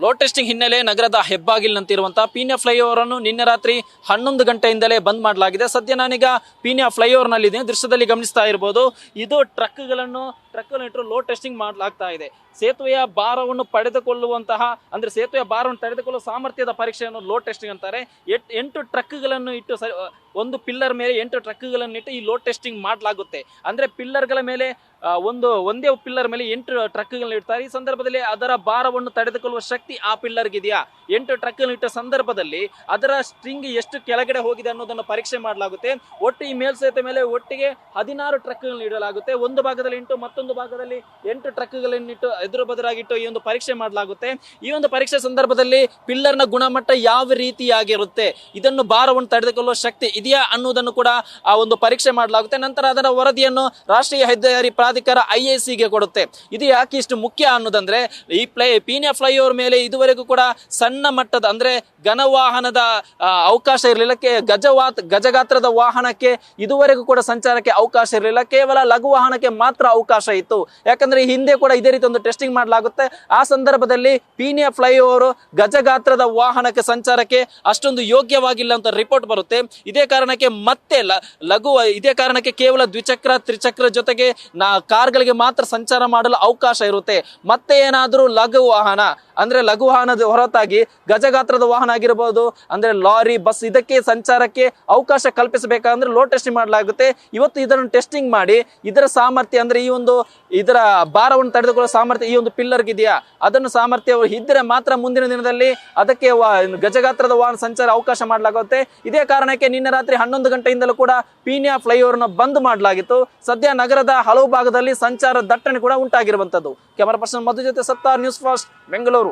Load testing ಹಿನ್ನೆಲೆ ನಗರದ ಹೆಬ್ಬಾಗಿಲಿನಂತಿರುವಂತಹ ಪೀನ್ಯ flyover ಅನ್ನು ನಿನ್ನೆ ರಾತ್ರಿ ಹನ್ನೊಂದು ಗಂಟೆಯಿಂದಲೇ ಬಂದ್ ಮಾಡಲಾಗಿದೆ. ಸದ್ಯ ನಾನೀಗ ಪೀನ್ಯ ಫ್ಲೈಓವರ್ನಲ್ಲಿ ದೃಶ್ಯದಲ್ಲಿ ಗಮನಿಸ್ತಾ ಇರಬಹುದು ಇದು ಟ್ರಕ್ಗಳನ್ನು ಟ್ರಕ್ ಇಟ್ಟರು ಲೋಡ್ ಟೆಸ್ಟಿಂಗ್ ಮಾಡಲಾಗ್ತಾ ಇದೆ. ಸೇತುವೆಯ ಭಾರವನ್ನು ಪಡೆದುಕೊಳ್ಳುವಂತಹ, ಅಂದ್ರೆ ಸೇತುವೆಯ ಭಾರವನ್ನು ತಡೆದುಕೊಳ್ಳುವ ಸಾಮರ್ಥ್ಯದ ಪರೀಕ್ಷೆಯನ್ನು ಲೋಡ್ ಟೆಸ್ಟಿಂಗ್ ಅಂತಾರೆ. ಎಟ್- ಟ್ರಕ್ಗಳನ್ನು ಇಟ್ಟು ಒಂದು ಪಿಲ್ಲರ್ ಮೇಲೆ ಎಂಟು ಟ್ರಕ್ಗಳನ್ನು ಈ ಲೋಡ್ ಟೆಸ್ಟಿಂಗ್ ಮಾಡಲಾಗುತ್ತೆ. ಅಂದ್ರೆ ಪಿಲ್ಲರ್ಗಳ ಮೇಲೆ ಒಂದು, ಒಂದೇ ಪಿಲ್ಲರ್ ಮೇಲೆ ಎಂಟು ಟ್ರಕ್ಗಳನ್ನ ಇಡ್ತಾರೆ. ಈ ಸಂದರ್ಭದಲ್ಲಿ ಅದರ ಭಾರವನ್ನು ತಡೆದುಕೊಳ್ಳುವ ಶಕ್ತಿ ಆ ಪಿಲ್ಲರ್ಗೆ ಇದೆಯಾ ಎಂಟು ಟ್ರಕ್ ಇಟ್ಟ ಸಂದರ್ಭದಲ್ಲಿ ಅದರ ಸ್ಟ್ರಿಂಗ್ ಎಷ್ಟು ಕೆಳಗಡೆ ಹೋಗಿದೆ ಅನ್ನೋದನ್ನು ಪರೀಕ್ಷೆ ಮಾಡಲಾಗುತ್ತೆ. ಒಟ್ಟು ಈ ಮೇಲ್ಸೇತುವೆ ಮೇಲೆ ಒಟ್ಟಿಗೆ ಹದಿನಾರು ಟ್ರಕ್ಗಳನ್ನ ಇಡಲಾಗುತ್ತೆ. ಒಂದು ಭಾಗದಲ್ಲಿ ಇಂಟು ಮತ್ತೊಂದು ಭಾಗದಲ್ಲಿ ಎಂಟು ಟ್ರಕ್ಗಳನ್ನಿಟ್ಟು ಎದುರು ಬದುರಾಗಿಟ್ಟು ಈ ಒಂದು ಪರೀಕ್ಷೆ ಮಾಡಲಾಗುತ್ತೆ. ಈ ಒಂದು ಪರೀಕ್ಷೆ ಸಂದರ್ಭದಲ್ಲಿ ಪಿಲ್ಲರ್ನ ಗುಣಮಟ್ಟ ಯಾವ ರೀತಿಯಾಗಿರುತ್ತೆ? ಇದನ್ನು ಭಾರವನ್ನು ತಡೆದುಕೊಳ್ಳುವ ಶಕ್ತಿ ಇದೆಯಾ ಅನ್ನುವುದನ್ನು ಕೂಡ ಆ ಒಂದು ಪರೀಕ್ಷೆ ಮಾಡಲಾಗುತ್ತೆ. ನಂತರ ಅದರ ವರದಿಯನ್ನು ರಾಷ್ಟ್ರೀಯ ಹೆದ್ದಾರಿ ಪ್ರಾಧಿಕಾರ ಐ ಸಿಗೆ ಕೊಡುತ್ತೆ. ಇದು ಯಾಕೆ ಇಷ್ಟು ಮುಖ್ಯ ಅನ್ನೋದಂದ್ರೆ, ಈ ಫ್ಲೈ ಪೀನಿಯ ಫ್ಲೈಓವರ್ ಮೇಲೆ ಇದುವರೆಗೂ ಕೂಡ ಸಣ್ಣ ಮಟ್ಟದ ಅಂದ್ರೆ ಘನವಾಹನದ ಅವಕಾಶ ಇರಲಿಲ್ಲ. ಗಜವಾತ್, ಗಜಗಾತ್ರದ ವಾಹನಕ್ಕೆ ಇದುವರೆಗೂ ಕೂಡ ಸಂಚಾರಕ್ಕೆ ಅವಕಾಶ ಇರಲಿಲ್ಲ. ಕೇವಲ ಲಘು ವಾಹನಕ್ಕೆ ಮಾತ್ರ ಅವಕಾಶ ಇತ್ತು. ಯಾಕಂದ್ರೆ ಹಿಂದೆ ಕೂಡ ಇದೇ ರೀತಿ ಒಂದು ಟೆಸ್ಟಿಂಗ್ ಮಾಡಲಾಗುತ್ತೆ. ಆ ಸಂದರ್ಭದಲ್ಲಿ ಪೀನಿಯ ಫ್ಲೈಓವರ್ ಗಜಗಾತ್ರದ ವಾಹನಕ್ಕೆ ಸಂಚಾರಕ್ಕೆ ಅಷ್ಟೊಂದು ಯೋಗ್ಯವಾಗಿಲ್ಲ ಅಂತ ರಿಪೋರ್ಟ್ ಬರುತ್ತೆ. ಇದೇ ಕಾರಣಕ್ಕೆ ಮತ್ತೆ ಲಘು ಇದೇ ಕಾರಣಕ್ಕೆ ಕೇವಲ ದ್ವಿಚಕ್ರ, ತ್ರಿಚಕ್ರ ಜೊತೆಗೆ ನಾ ಕಾರ್ಗಳಿಗೆ ಮಾತ್ರ ಸಂಚಾರ ಮಾಡಲು ಅವಕಾಶ ಇರುತ್ತೆ. ಮತ್ತೆ ಏನಾದರೂ ಲಘು ವಾಹನ ಅಂದ್ರೆ ಲಘು ವಾಹನದ ಹೊರತಾಗಿ ಗಜಗಾತ್ರದ ವಾಹನ ಆಗಿರಬಹುದು ಅಂದ್ರೆ ಲಾರಿ, ಬಸ್, ಇದಕ್ಕೆ ಸಂಚಾರಕ್ಕೆ ಅವಕಾಶ ಕಲ್ಪಿಸಬೇಕಂದ್ರೆ ಲೋ ಟೆಸ್ಟಿಂಗ್ ಮಾಡಲಾಗುತ್ತೆ. ಇವತ್ತು ಇದನ್ನು ಟೆಸ್ಟಿಂಗ್ ಮಾಡಿ, ಇದರ ಸಾಮರ್ಥ್ಯ ಅಂದ್ರೆ ಈ ಒಂದು ಇದರ ಭಾರವನ್ನು ತಡೆದುಕೊಳ್ಳುವ ಸಾಮರ್ಥ್ಯ ಈ ಒಂದು ಪಿಲ್ಲರ್ಗೆ ಇದೆಯಾ? ಅದನ್ನು ಸಾಮರ್ಥ್ಯ ಇದ್ದರೆ ಮಾತ್ರ ಮುಂದಿನ ದಿನದಲ್ಲಿ ಅದಕ್ಕೆ ಗಜಗಾತ್ರದ ವಾಹನ ಸಂಚಾರ ಅವಕಾಶ ಮಾಡಲಾಗುತ್ತೆ. ಇದೇ ಕಾರಣಕ್ಕೆ ನಿನ್ನೆ ರಾತ್ರಿ ಹನ್ನೊಂದು ಗಂಟೆಯಿಂದಲೂ ಕೂಡ ಪೀಣ್ಯ ಫ್ಲೈಓವರ್ನ ಬಂದ್ ಮಾಡಲಾಗಿತ್ತು. ಸದ್ಯ ನಗರದ ಹಲವು ಭಾಗದಲ್ಲಿ ಸಂಚಾರ ದಟ್ಟಣೆ ಕೂಡ ಉಂಟಾಗಿರುವಂತದ್ದು ಕ್ಯಾಮರಾ ಪರ್ಸನ್ ಮಧು ಜೊತೆ ಸತ್ತಾರ್ ನ್ಯೂಸ್ ಫಾಸ್ಟ್, ಬೆಂಗಳೂರು.